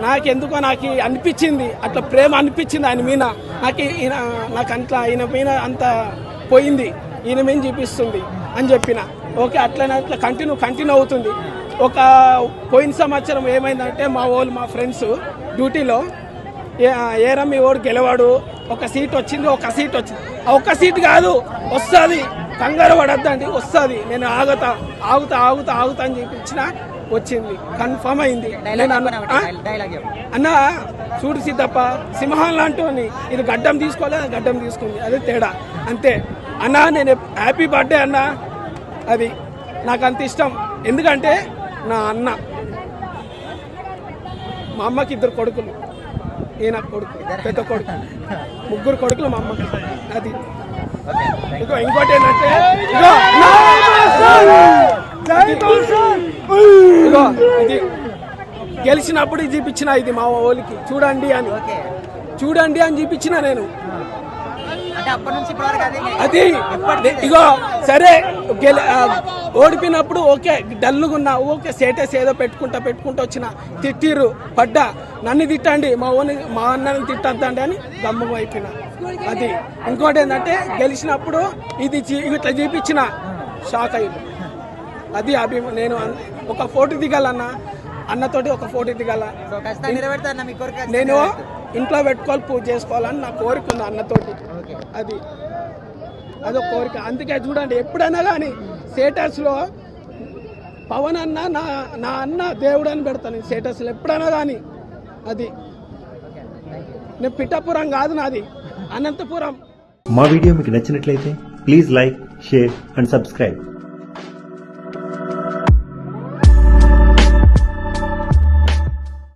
నాకెందుకో నాకు అనిపించింది అట్లా ప్రేమ అనిపించింది ఆయన మీద. నాకు ఈయన నాకు అట్లా ఈయన మీద అంత పోయింది ఈయన మీద చూపిస్తుంది అని చెప్పిన. ఓకే అట్లనే అట్లా కంటిన్యూ కంటిన్యూ అవుతుంది. ఒక పోయిన సంవత్సరం ఏమైందంటే మా వాళ్ళు మా ఫ్రెండ్స్ డ్యూటీలో ఏ- ఏరా మీ ఓడు గెలవాడు ఒక సీట్ వచ్చింది ఒక సీట్ వచ్చింది. ఒక ఒక్క సీట్ కాదు వస్తుంది. కంగారు పడద్దండి వస్తుంది. నేను ఆగుతా ఆగుతా ఆగుతా ఆగుతా అని చూపించిన. వచ్చింది. కన్ఫర్మ్ అయింది. నేను అన్న- చూడు సిద్ధప్ప సింహం లాంటి ఇది గడ్డం తీసుకోలే గడ్డం తీసుకుంది. అదే తేడా. అంతే. అన్న నేను హ్యాపీ బర్త్డే అన్న. అది నాకు అంత ఇష్టం. ఎందుకంటే నా అన్న. మా అమ్మకి ఇద్దరు కొడుకులు. ఈయన కొడుకు పెద్ద కొడుకు. ముగ్గురు కొడుకులు మా అమ్మకి. అది. ఇగో ఇంకోటి ఏంటంటే ఇది గెలిచినప్పుడు చూపించిన ఇది మా ఓలికి. చూడండి అని. చూడండి అని చూపించిన నేను. అదే. ఇగో సరే ఓడిపోయినప్పుడు ఓకే డల్లుగా ఉన్నా ఓకే స్టేటస్ ఏదో పెట్టుకుంటా పెట్టుకుంటా వచ్చిన తిట్టిర్రు పడ్డా. నన్ను తిట్టండి మా ఓని మా అన్నని తిట్టద్దండి అని గమ్మం అయిపోయిన. అది. ఇంకోటి ఏంటంటే గెలిచినప్పుడు ఇది ఇట్లా చూపించిన షాక్ అయ్యి అది అభిమా నేను అన్- ఒక ఫోటో దిగాలన్న అన్నతోటి ఒక ఫోటో దిగాల. నేను. ఇంట్లో పెట్టుకోవాలి పూజ చేసుకోవాలని నా కోరిక ఉంది అన్నతోటి. ఓకే. అది. అదొక కోరిక. అందుకే చూడండి ఎప్పుడైనా కానీ స్టేటస్లో పవన్ అన్న నా నా అన్న దేవుడు అని పెడతాను స్టేటస్లో. ఎప్పుడైనా కానీ అది. నేను పిఠాపురం కాదు నాది అనంతపురం. మా వీడియో మీకు నచ్చినట్లయితే please like share and subscribe.